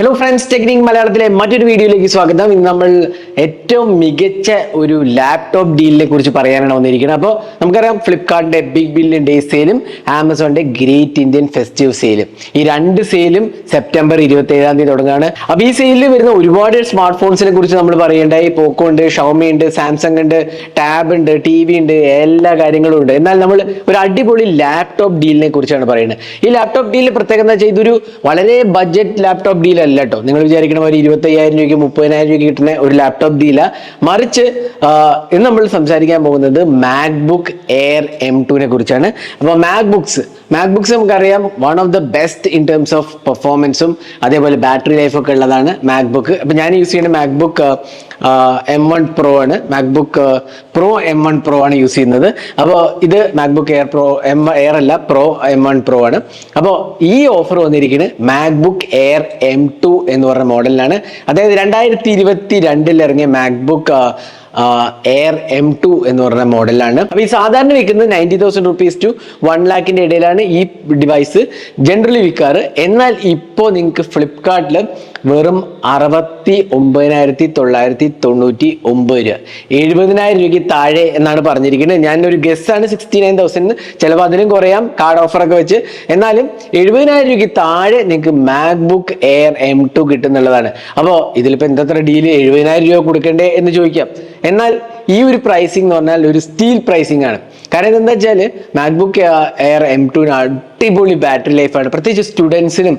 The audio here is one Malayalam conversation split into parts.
ഹലോ ഫ്രണ്ട്സ് ടെക്നിക് മലയാളത്തിലെ മറ്റൊരു വീഡിയോയിലേക്ക് സ്വാഗതം. ഇന്ന് നമ്മൾ ഏറ്റവും മികച്ച ഒരു ലാപ്ടോപ്പ് ഡീലിനെ കുറിച്ച് പറയാനാണ് വന്നിരിക്കുന്നത്. അപ്പോൾ നമുക്കറിയാം ഫ്ലിപ്കാർട്ടിന്റെ ബിഗ് ബില്യൺ ഡേ സെയിലും ആമസോണിന്റെ ഗ്രേറ്റ് ഇന്ത്യൻ ഫെസ്റ്റീവ് സെയിലും ഈ രണ്ട് സെയിലും സെപ്റ്റംബർ ഇരുപത്തി ഏഴാം തീയതി തുടങ്ങുകയാണ്. അപ്പോൾ ഈ സെയിലിൽ വരുന്ന ഒരുപാട് സ്മാർട്ട് ഫോൺസിനെ കുറിച്ച് നമ്മൾ പറയേണ്ടായി പോക്കോ ഉണ്ട് ഷവമി ഉണ്ട് സാംസങ് ഉണ്ട് ടാബ് ഉണ്ട് ടി വി ഉണ്ട് എല്ലാ കാര്യങ്ങളും ഉണ്ട്. എന്നാൽ നമ്മൾ ഒരു അടിപൊളി ലാപ്ടോപ്പ് ഡീലിനെ കുറിച്ചാണ് പറയുന്നത്. ഈ ലാപ്ടോപ്പ് ഡീലിൽ പ്രത്യേകത എന്താ വെച്ചാൽ ഇതൊരു വളരെ ബഡ്ജറ്റ് ലാപ്ടോപ്പ് ഡീൽ അല്ല കേട്ടോ നിങ്ങൾ വിചാരിക്കണ ഒരു ഇരുപത്തി അയ്യായിരം രൂപയ്ക്ക് മുപ്പതിനായിരം രൂപയ്ക്ക് കിട്ടുന്ന ഒരു ലാപ്ടോപ്പ് ഡീല മറിച്ച് ഇന്ന് നമ്മൾ സംസാരിക്കാൻ പോകുന്നത് മാക്ബുക്ക് എയർ എം ടുവിനെ കുറിച്ചാണ്. അപ്പോൾ മാക്ബുക്സ് മാക്ബുക്സ് നമുക്കറിയാം one of the best in terms of പെർഫോമൻസും അതേപോലെ ബാറ്ററി ലൈഫ് ഒക്കെ ഉള്ളതാണ് മാക്ബുക്ക് അപ്പം ഞാൻ യൂസ് ചെയ്യുന്ന മാക്ബുക്ക് എം വൺ പ്രോ ആണ്. MacBook Pro M one Pro ആണ് യൂസ് ചെയ്യുന്നത്. അപ്പോൾ ഇത് MacBook Air Pro M Air അല്ല പ്രോ എം വൺ പ്രോ ആണ്. അപ്പോൾ ഈ ഓഫർ വന്നിരിക്കുന്നത് മാക്ബുക്ക് എയർ എം ടു എന്ന് പറഞ്ഞ മോഡലിലാണ് അതായത് രണ്ടായിരത്തി ഇരുപത്തി രണ്ടിൽ ഇറങ്ങിയ മാക്ബുക്ക് എയർ എം ടു എന്ന് പറഞ്ഞ മോഡലാണ്. അപ്പോൾ ഈ സാധാരണ വിൽക്കുന്നത് ninety thousand rupees to one ലാക്കിന്റെ ഇടയിലാണ് ഈ ഡിവൈസ് ജനറലി വിൽക്കാറ്. എന്നാൽ ഇപ്പോൾ നിങ്ങൾക്ക് ഫ്ലിപ്കാർട്ടിൽ വെറും അറുപത്തി ഒമ്പതിനായിരത്തി തൊള്ളായിരത്തി തൊണ്ണൂറ്റി ഒമ്പത് രൂപ. എഴുപതിനായിരം രൂപയ്ക്ക് താഴെ എന്നാണ് പറഞ്ഞിരിക്കുന്നത്. ഞാനൊരു ഗസ്സാണ് സിക്സ്റ്റി നയൻ തൗസൻഡ് ചിലപ്പോൾ അതിനും കുറയാം കാർഡ് ഓഫറൊക്കെ വെച്ച്. എന്നാലും എഴുപതിനായിരം രൂപയ്ക്ക് താഴെ നിങ്ങൾക്ക് മാക്ബുക്ക് എയർ എം ടു കിട്ടുന്നുള്ളതാണ്. അപ്പോൾ ഇതിലിപ്പോൾ എന്തത്ര ഡീൽ എഴുപതിനായിരം രൂപ കൊടുക്കണ്ടേ എന്ന് ചോദിക്കാം. എന്നാൽ ഈ ഒരു പ്രൈസിംഗ് എന്ന് പറഞ്ഞാൽ ഒരു സ്റ്റീൽ പ്രൈസിംഗ് ആണ്. കാരണം എന്താ വെച്ചാൽ മാക്ബുക്ക് എയർ എം ടുവിന് അടിപൊളി ബാറ്ററി ലൈഫാണ് പ്രത്യേകിച്ച് സ്റ്റുഡൻസിനും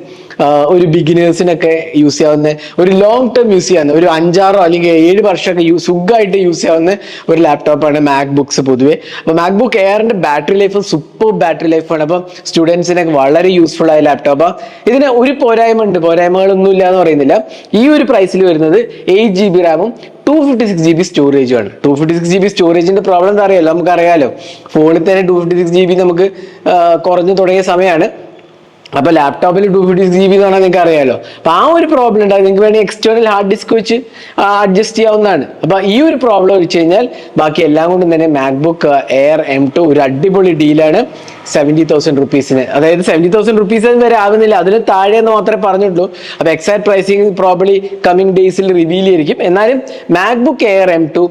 ഒരു ബിഗിനേഴ്സിനൊക്കെ യൂസ് ചെയ്യാവുന്ന ഒരു ലോങ് ടേം യൂസ് ചെയ്യാവുന്ന ഒരു അഞ്ചാറോ അല്ലെങ്കിൽ ഏഴ് വർഷമൊക്കെ യൂസ് സുഖമായിട്ട് യൂസ് ചെയ്യാവുന്ന ഒരു ലാപ്ടോപ്പാണ് മാക് ബുക്സ് പൊതുവേ. അപ്പോൾ മാക്ബുക്ക് എയറിന്റെ ബാറ്ററി ലൈഫ് സൂപ്പർ ബാറ്ററി ലൈഫാണ് അപ്പം സ്റ്റുഡൻസിനൊക്കെ വളരെ യൂസ്ഫുൾ ആയ ലാപ്ടോപ്പാണ് ഇതിന് ഒരു പോരായ്മ ഉണ്ട്. പോരായ്മകളൊന്നും എന്ന് പറയുന്നില്ല. ഈ ഒരു പ്രൈസിൽ വരുന്നത് എയ്റ്റ് ജി ബി റാമും two fifty six G B സ്റ്റോറേജാണ് two fifty six G B സ്റ്റോറേജിന്റെ problem അറിയാലോ നമുക്ക് അറിയാലോ ഫോണിൽ തന്നെ two fifty six G B നമുക്ക് കുറഞ്ഞു തുടങ്ങിയ സമയമാണ് അപ്പോൾ ലാപ്ടോപ്പിൽ ടു ഫിഫ്റ്റി ജി ബി എന്ന് നിങ്ങൾക്ക് അറിയാലോ. അപ്പോൾ ആ ഒരു പ്രോബ്ലം ഉണ്ടാകും നിങ്ങൾക്ക് വേണമെങ്കിൽ എക്സ്റ്റേണൽ ഹാർഡ് ഡിസ്ക് വെച്ച് അഡ്ജസ്റ്റ് ചെയ്യാവുന്നതാണ്. അപ്പോൾ ഈ ഒരു പ്രോബ്ലം വെച്ച് കഴിഞ്ഞാൽ ബാക്കി എല്ലാം കൊണ്ടും തന്നെ മാക്ബുക്ക് എയർ എം ടു ഒരു അടിപൊളി ഡീലാണ് സെവന്റി തൗസൻഡ് റുപ്പീസിന് അതായത് സെവന്റി തൗസൻഡ് റുപ്പീസ് വരെ ആവുന്നില്ല. അതിന് താഴെ എന്ന് മാത്രമേ പറഞ്ഞിട്ടുള്ളൂ. അപ്പോൾ എക്സാക്ട് പ്രൈസിങ് പ്രോബ്ലി കമ്മിങ് ഡേയ്സിൽ റിവീൽ ചെയ്തിരിക്കും. എന്നാലും മാക്ബുക്ക് എയർ എം ടു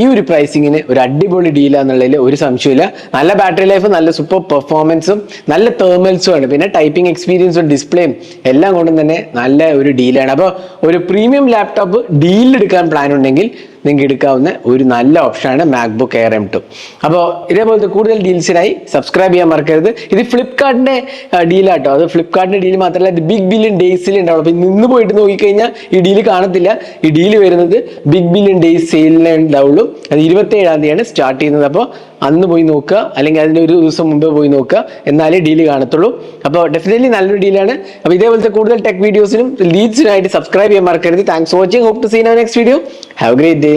ഈ ഒരു പ്രൈസിങ്ങിന് ഒരു അടിപൊളി ഡീലാന്നുള്ളതിൽ ഒരു സംശയമില്ല നല്ല ബാറ്ററി ലൈഫ് നല്ല സൂപ്പർ പെർഫോമൻസും നല്ല തേർമൽസും ആണ്. പിന്നെ ടൈപ്പിംഗ് എക്സ്പീരിയൻസും ഡിസ്പ്ലേയും എല്ലാം കൊണ്ടും തന്നെ നല്ല ഒരു ഡീലാണ് അപ്പോൾ ഒരു പ്രീമിയം ലാപ്ടോപ്പ് ഡീൽ എടുക്കാൻ പ്ലാൻ ഉണ്ടെങ്കിൽ നിങ്ങൾക്ക് എടുക്കാവുന്ന ഒരു നല്ല ഓപ്ഷനാണ് മാക്ബുക്ക് എയർ എം ടു അപ്പോൾ ഇതേപോലത്തെ കൂടുതൽ ഡീൽസിനായി സബ്സ്ക്രൈബ് ചെയ്യാൻ മറക്കരുത്. ഇത് ഫ്ലിപ്കാർട്ടിന്റെ ഡീലാട്ടോ അത് ഫ്ലിപ്കാർട്ടിന്റെ ഡീൽ മാത്രമല്ല ഇത് ബിഗ് ബില്യൺ ഡേയ്സിൽ ഉണ്ടാവുള്ളൂ. അപ്പോൾ നിന്ന് പോയിട്ട് നോക്കിക്കഴിഞ്ഞാൽ ഈ ഡീൽ കാണത്തില്ല. ഈ ഡീൽ വരുന്നത് ബിഗ് ബില്യൺ ഡേയ്സ് സെയിലിനെ ഉണ്ടാവുള്ളൂ. അത് ഇരുപത്തി ഏഴാം തീയതിയാണ് സ്റ്റാർട്ട് ചെയ്യുന്നത്. അപ്പോൾ അന്ന് പോയി നോക്കുക. അല്ലെങ്കിൽ അതിന്റെ ഒരു ദിവസം മുമ്പേ പോയി നോക്കുക. എന്നാലേ ഡീൽ കാണത്തുള്ളൂ. അപ്പോൾ ഡെഫിനറ്റ്ലി നല്ലൊരു ഡീലാണ് അപ്പോൾ ഇതേപോലത്തെ കൂടുതൽ ടെക് വീഡിയോസിനും ലീഡ്സിനായിട്ട് സബ്സ്ക്രൈബ് ചെയ്യാൻ മറക്കരുത്. Thanks for watching hope to seen next video have great day